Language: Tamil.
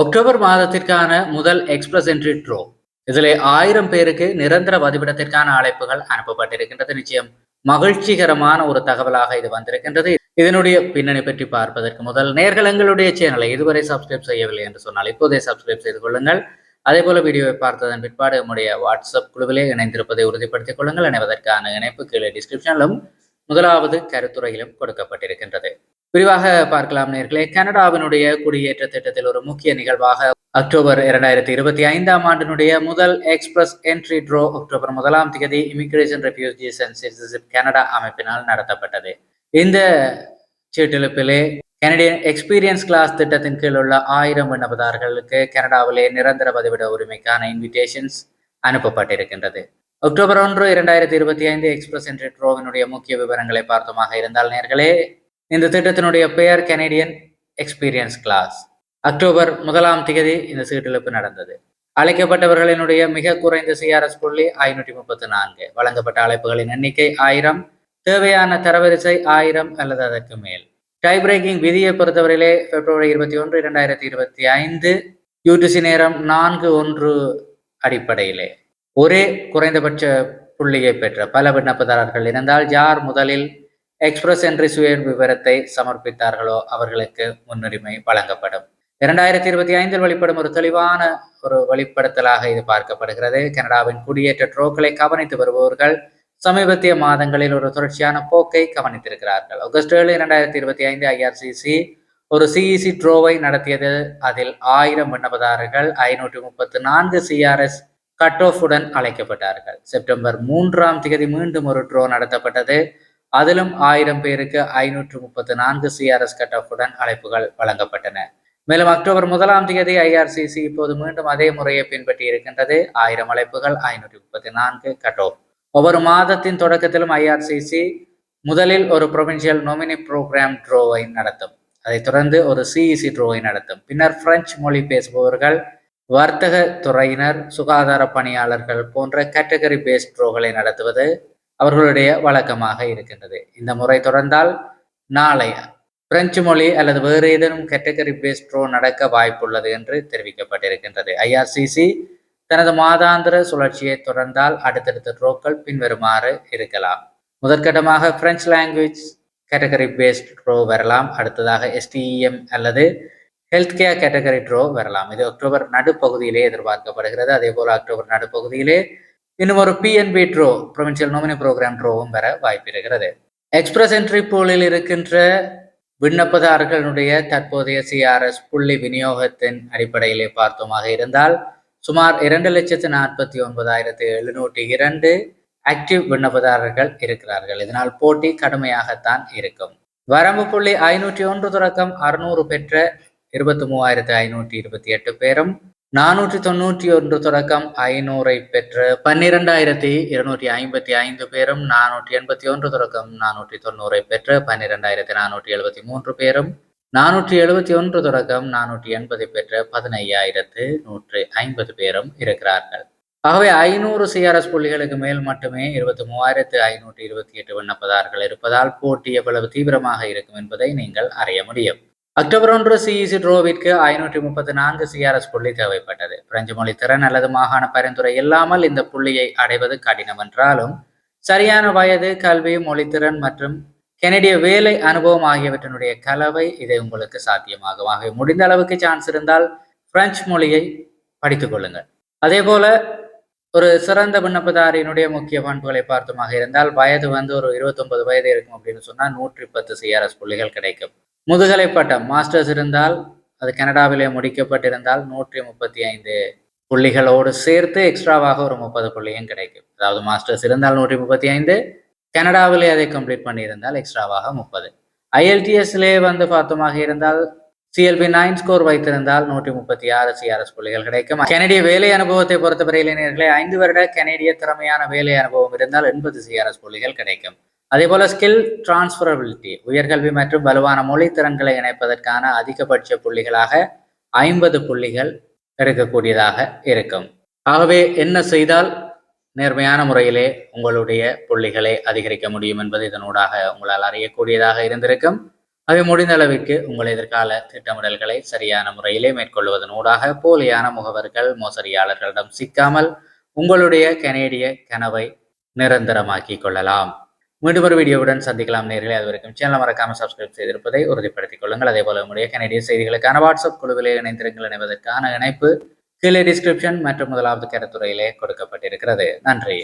அக்டோபர் மாதத்திற்கான முதல் எக்ஸ்பிரஸ் என்ட்ரி ட்ரோ. இதில் ஆயிரம் பேருக்கு நிரந்தர வதிவிடத்திற்கான அழைப்புகள் அனுப்பப்பட்டிருக்கின்றது. நிச்சயம் மகிழ்ச்சிகரமான ஒரு தகவலாக இது வந்திருக்கின்றது. இதனுடைய பின்னணி பற்றி பார்ப்பதற்கு முதல் நேர்கள் எங்களுடைய சேனலை இதுவரை சப்ஸ்கிரைப் செய்யவில்லை என்று சொன்னால் இப்போதே சப்ஸ்கிரைப் செய்து கொள்ளுங்கள். அதே போல வீடியோவை பார்த்ததன் பிற்பாடு நம்முடைய வாட்ஸ்அப் குழுவிலே இணைந்திருப்பதை உறுதிப்படுத்திக் கொள்ளுங்கள். இணைவதற்கான இணைப்பு கீழே டிஸ்கிரிப்ஷனிலும் முதலாவது கருத்துறையிலும் கொடுக்கப்பட்டிருக்கின்றது. விரிவாக பார்க்கலாம் நேர்களே. கனடாவினுடைய குடியேற்ற திட்டத்தில் ஒரு முக்கிய நிகழ்வாக அக்டோபர் இரண்டாயிரத்தி இருபத்தி ஐந்தாம் ஆண்டினுடைய முதல் எக்ஸ்பிரஸ் என்ட்ரி ட்ரோ அக்டோபர் முதலாம் தேதி immigration refugees and citizenship Canada அமைப்பினால் நடத்தப்பட்டது. இந்த சீட்டெழுப்பிலே கனடியன் எக்ஸ்பீரியன்ஸ் கிளாஸ் திட்டத்தின் கீழ் உள்ள ஆயிரம் விண்ணப்பதாரர்களுக்கு கனடாவிலே நிரந்தர பதிவிட உரிமைக்கான இன்விடேஷன்ஸ் அனுப்பப்பட்டிருக்கின்றது. அக்டோபர் ஒன்று இரண்டாயிரத்தி இருபத்தி ஐந்து எக்ஸ்பிரஸ் என்ட்ரி ட்ரோவினுடைய முக்கிய விவரங்களை பார்த்தமாக இருந்தால் நேர்களே இந்த திட்டத்தினுடைய பெயர் கெனேடியன் எக்ஸ்பீரியன்ஸ் கிளாஸ் அக்டோபர் முதலாம் தேதி இந்த சீட்டிழப்பு நடந்தது. அழைக்கப்பட்டவர்களினுடைய மிக குறைந்த சிஆர்எஸ் புள்ளி ஐநூற்றி முப்பத்தி நான்கு வழங்கப்பட்ட அழைப்புகளின் எண்ணிக்கை ஆயிரம். தேவையான தரவரிசை ஆயிரம் அல்லது அதற்கு மேல். டை பிரேக்கிங் விதியை பொறுத்தவரையிலே பிப்ரவரி இருபத்தி ஒன்று இரண்டாயிரத்தி இருபத்தி ஐந்து யூடிசி நேரம் நான்கு ஒன்று அடிப்படையிலே. ஒரே குறைந்தபட்ச புள்ளியை பெற்ற பல விண்ணப்பதாரர்கள் இருந்தால் யார் முதலில் எக்ஸ்பிரஸ் என்ட்ரி சுய விவரத்தை சமர்ப்பித்தார்களோ அவர்களுக்கு முன்னுரிமை வழங்கப்படும். இரண்டாயிரத்தி இருபத்தி ஐந்தில் வெளிப்படும் ஒரு தெளிவான ஒரு வெளிப்படுத்தலாக இது பார்க்கப்படுகிறது. கனடாவின் குடியேற்ற ட்ரோக்களை கவனித்து வருபவர்கள் சமீபத்திய மாதங்களில் ஒரு தொடர்ச்சியான போக்கை கவனித்திருக்கிறார்கள். ஆகஸ்ட் ஏழு இரண்டாயிரத்தி இருபத்தி ஐந்து ஐஆர்சிசி ஒரு சிஇசி ட்ரோவை நடத்தியது. அதில் ஆயிரம் விண்ணப்பதாரர்கள் ஐநூற்றி முப்பத்தி நான்கு சிஆர்எஸ் கட் உடன் அழைக்கப்பட்டார்கள். செப்டம்பர் மூன்றாம் தேதி மீண்டும் ஒரு ட்ரோ நடத்தப்பட்டது. அதிலும் ஆயிரம் பேருக்கு ஐநூற்று முப்பத்தி நான்கு சிஆர்எஸ் கட் ஆஃபுடன் அழைப்புகள் வழங்கப்பட்டன. மேலும் அக்டோபர் முதலாம் தேதி ஐஆர்சிசி இப்போது மீண்டும் அதே முறையை பின்பற்றி இருக்கின்றது. ஆயிரம் அழைப்புகள் ஐநூற்றி முப்பத்தி நான்கு கட் ஆஃப் ஒவ்வொரு மாதத்தின் தொடக்கத்திலும் ஐஆர்சிசி முதலில் ஒரு ப்ரொவின்சியல் நொமினி ப்ரோக்ராம் ட்ரோவை நடத்தும். அதைத் தொடர்ந்து ஒரு சிஇசி ட்ரோவை நடத்தும். பின்னர் பிரெஞ்சு மொழி பேசுபவர்கள் வர்த்தக துறையினர் சுகாதார பணியாளர்கள் போன்ற கேட்டகரி பேஸ்ட் ட்ரோகளை நடத்துவது அவர்களுடைய வழக்கமாக இருக்கின்றது. இந்த முறை தொடர்ந்தால் நாளை பிரெஞ்சு மொழி அல்லது வேறு ஏதேனும் கேட்டகரி பேஸ் ட்ரோ நடக்க வாய்ப்புள்ளது என்று தெரிவிக்கப்பட்டிருக்கின்றது. ஐஆர்சிசி தனது மாதாந்திர சுழற்சியை தொடர்ந்தால் அடுத்தடுத்த ட்ரோக்கள் பின்வருமாறு இருக்கலாம். முதற்கட்டமாக French language category based draw வரலாம். அடுத்ததாக எஸ்டிஇஎம் அல்லது ஹெல்த் கேர் கேட்டகரி ட்ரோ வரலாம். இது அக்டோபர் நடுப்பகுதியிலே எதிர்பார்க்கப்படுகிறது. அதே போல அக்டோபர் நடுப்பகுதியிலே இன்னும் ஒரு PNP draw provincial nominee program ட்ரோவும் வர வாய்ப்பிருக்கிறது எக்ஸ்பிரஸ் என்ட்ரி போலில் இருக்கின்ற விண்ணப்பதாரர்களுடைய தற்போதைய சிஆர்எஸ் புள்ளி விநியோகத்தின் அடிப்படையிலே பார்த்தோமாக இருந்தால் சுமார் இரண்டு லட்சத்து நாற்பத்தி ஒன்பதாயிரத்தி எழுநூற்றி இரண்டு ஆக்டிவ் விண்ணப்பதாரர்கள் இருக்கிறார்கள். இதனால் போட்டி கடுமையாகத்தான் இருக்கும். வரம்பு புள்ளி ஐநூற்றி ஒன்று தொடக்கம் அறுநூறு பெற்ற இருபத்தி மூவாயிரத்து ஐநூற்றி இருபத்தி எட்டு பேரும் நானூற்றி தொண்ணூற்றி ஒன்று தொடக்கம் ஐநூறை பெற்று பன்னிரெண்டாயிரத்தி இருநூற்றி ஐம்பத்தி ஐந்து பேரும் நானூற்றி எண்பத்தி ஒன்று தொடக்கம் நானூற்றி தொண்ணூறை பெற்று பன்னிரெண்டாயிரத்தி நானூற்றி எழுபத்தி மூன்று பேரும் நானூற்றி எழுபத்தி ஒன்று தொடக்கம் நானூற்றி எண்பது பெற்று பதினையாயிரத்து நூற்று ஐம்பது பேரும் இருக்கிறார்கள். ஆகவே ஐநூறு சிஆர்எஸ் புள்ளிகளுக்கு மேல் மட்டுமே இருபத்தி மூவாயிரத்து ஐநூற்றி இருபத்தி எட்டு விண்ணப்பதார்கள் இருப்பதால் போட்டி எவ்வளவு தீவிரமாக இருக்கும் என்பதை நீங்கள் அறிய முடியும். அக்டோபர் ஒன்று சிஇசி ட்ரோவிற்கு ஐநூற்றி முப்பத்தி நான்கு சிஆர்எஸ் புள்ளி தேவைப்பட்டது. பிரெஞ்சு மொழி திறன் அல்லது மாகாண பரிந்துரை இல்லாமல் இந்த புள்ளியை அடைவது கடினம் என்றாலும் சரியான வயது கல்வி மொழித்திறன் மற்றும் கெனடிய வேலை அனுபவம் ஆகியவற்றினுடைய கலவை இதை உங்களுக்கு சாத்தியமாகும். ஆகவே முடிந்த அளவுக்கு சான்ஸ் இருந்தால் பிரெஞ்சு மொழியை படித்துக் கொள்ளுங்கள். அதே போல ஒரு சிறந்த விண்ணப்பதாரியினுடைய முக்கிய பண்புகளை பார்த்துமாக இருந்தால் வயது வந்து ஒரு இருபத்தொன்பது வயது இருக்கும் அப்படின்னு சொன்னால் நூற்றி பத்து சிஆர்எஸ் புள்ளிகள் கிடைக்கும். முதுகலை பட்டம் மாஸ்டர்ஸ் இருந்தால் அது கனடாவிலே முடிக்கப்பட்டிருந்தால் நூற்றி முப்பத்தி ஐந்து புள்ளிகளோடு சேர்த்து எக்ஸ்ட்ராவாக ஒரு முப்பது புள்ளியும் கிடைக்கும். அதாவது மாஸ்டர்ஸ் இருந்தால் நூற்றி முப்பத்தி ஐந்து கனடாவிலே அதை கம்ப்ளீட் பண்ணியிருந்தால் எக்ஸ்ட்ராவாக முப்பது. ஐஎல்டிஎஸ்லே வந்து பார்த்தோமாக இருந்தால் சிஎல்பி நைன் ஸ்கோர் வைத்திருந்தால் நூற்றி முப்பத்தி ஆறு சிஆர்எஸ் புள்ளிகள் கிடைக்கும். கனடிய வேலை அனுபவத்தை பொறுத்தவரை இளைஞர்களே ஐந்து வருட கனடிய திறமையான வேலை அனுபவம் இருந்தால் எண்பது சிஆர்எஸ் புள்ளிகள் கிடைக்கும். அதே போல ஸ்கில் டிரான்ஸ்பரபிலிட்டி உயர்கல்வி மற்றும் வலுவான மொழி திறன்களை இணைப்பதற்கான அதிகபட்ச புள்ளிகளாக ஐம்பது புள்ளிகள் இருக்கக்கூடியதாக இருக்கும். ஆகவே என்ன செய்தால் நேர்மையான முறையிலே உங்களுடைய புள்ளிகளை அதிகரிக்க முடியும் என்பது இதனூடாக உங்களால் அறியக்கூடியதாக இருந்திருக்கும். அது முடிந்த அளவிற்கு உங்கள் எதிர்கால திட்டமிடல்களை சரியான முறையிலே மேற்கொள்வதன் ஊடாக போலியான முகவர்கள் மோசடியாளர்களிடம் சிக்காமல் உங்களுடைய கனேடிய கனவை நிரந்தரமாக்கிக் கொள்ளலாம். மீண்டும் ஒரு வீடியோவுடன் சந்திக்கலாம். நேரில் அது வரைக்கும் சேனல் மறக்காம சப்ஸ்கிரைப் செய்திருப்பதை உறுதிப்படுத்திக் கொள்ளுங்கள். அதே போல உங்களுடைய கனடிய செய்திகளுக்கான வாட்ஸ்அப் குழுவிலே இணைந்திருங்கள் இணைவதற்கான இணைப்பு கீழே டிஸ்கிரிப்ஷன் மற்றும் முதலாவது கருத்துறையிலே கொடுக்கப்பட்டிருக்கிறது. நன்றி.